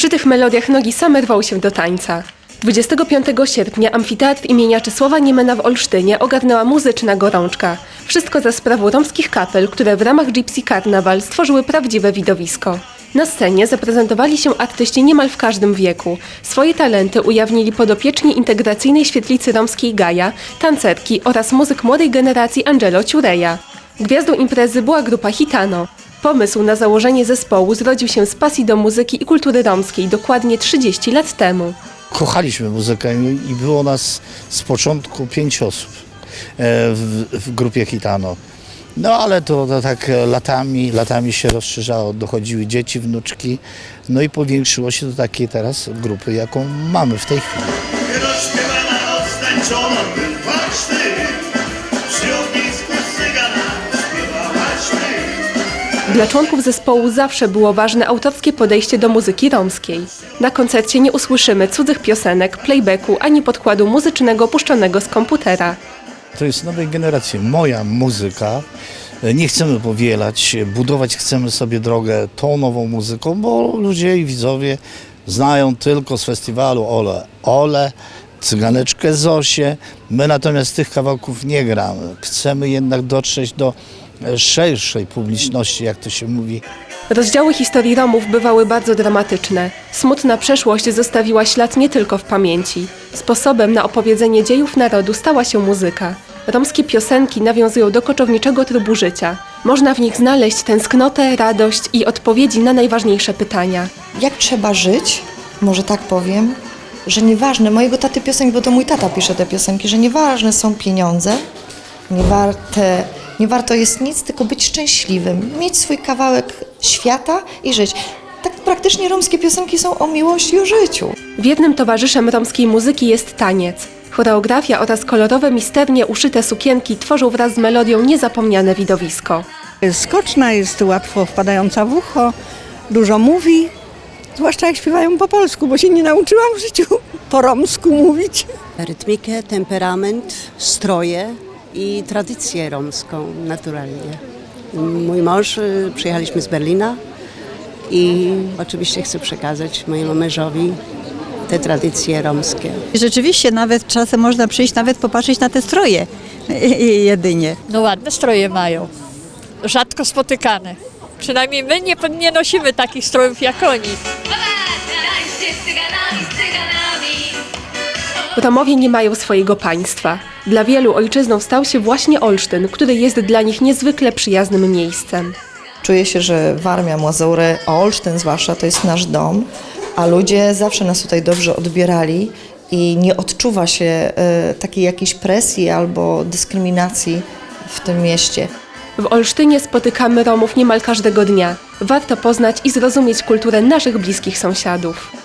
Przy tych melodiach nogi same rwą się do tańca. 25 sierpnia amfiteatr imienia Czesława Niemena w Olsztynie ogarnęła muzyczna gorączka. Wszystko za sprawą romskich kapel, które w ramach Gypsy Carnival stworzyły prawdziwe widowisko. Na scenie zaprezentowali się artyści niemal w każdym wieku. Swoje talenty ujawnili podopieczni integracyjnej świetlicy romskiej Gaja, tancerki oraz muzyk młodej generacji Angelo Ciureja. Gwiazdą imprezy była grupa Hitano. Pomysł na założenie zespołu zrodził się z pasji do muzyki i kultury romskiej dokładnie 30 lat temu. kochaliśmy muzykę i było nas z początku pięć osób e, w, w grupie Kitano. No ale to, to tak latami, latami się rozszerzało, dochodziły dzieci, wnuczki, no i powiększyło się do takiej teraz grupy, jaką mamy w tej chwili. Rozśpiewana, odstańczona był Dla członków zespołu zawsze było ważne autorskie podejście do muzyki romskiej. Na koncercie nie usłyszymy cudzych piosenek, playbacku ani podkładu muzycznego puszczonego z komputera. To jest nowej generacji, moja muzyka. Nie chcemy powielać, budować chcemy sobie drogę tą nową muzyką, bo ludzie i widzowie znają tylko z festiwalu Ole Ole, Cyganeczkę Zosię. My natomiast tych kawałków nie gramy. Chcemy jednak dotrzeć do szerszej publiczności, jak to się mówi. Rozdziały historii Romów bywały bardzo dramatyczne. Smutna przeszłość zostawiła ślad nie tylko w pamięci. Sposobem na opowiedzenie dziejów narodu stała się muzyka. Romskie piosenki nawiązują do koczowniczego trybu życia. Można w nich znaleźć tęsknotę, radość i odpowiedzi na najważniejsze pytania. jak trzeba żyć, może tak powiem, że nieważne, mojego taty piosenki, bo to mój tata pisze te piosenki, że nieważne są pieniądze, nie, warte, nie warto jest nic, tylko być szczęśliwym, mieć swój kawałek świata i żyć. Tak praktycznie romskie piosenki są o miłości i o życiu. Wiernym towarzyszem romskiej muzyki jest taniec. Choreografia oraz kolorowe, misternie uszyte sukienki tworzą wraz z melodią niezapomniane widowisko. Skoczna, jest łatwo wpadająca w ucho, dużo mówi, zwłaszcza jak śpiewają po polsku, bo się nie nauczyłam w życiu po romsku mówić. rytmikę, temperament, stroje i tradycję romską naturalnie. Mój mąż, y, przyjechaliśmy z Berlina i oczywiście chcę przekazać mojemu mężowi te tradycje romskie. Rzeczywiście nawet czasem można przyjść, nawet popatrzeć na te stroje jedynie. No ładne stroje mają. Rzadko spotykane. Przynajmniej my nie, nie nosimy takich strojów jak oni. Romowie nie mają swojego państwa. Dla wielu ojczyzną stał się właśnie Olsztyn, który jest dla nich niezwykle przyjaznym miejscem. Czuję się, że Warmia, Mazaury, a Olsztyn zwłaszcza to jest nasz dom, a ludzie zawsze nas tutaj dobrze odbierali i nie odczuwa się e, takiej jakiejś presji albo dyskryminacji w tym mieście. W Olsztynie spotykamy Romów niemal każdego dnia. Warto poznać i zrozumieć kulturę naszych bliskich sąsiadów.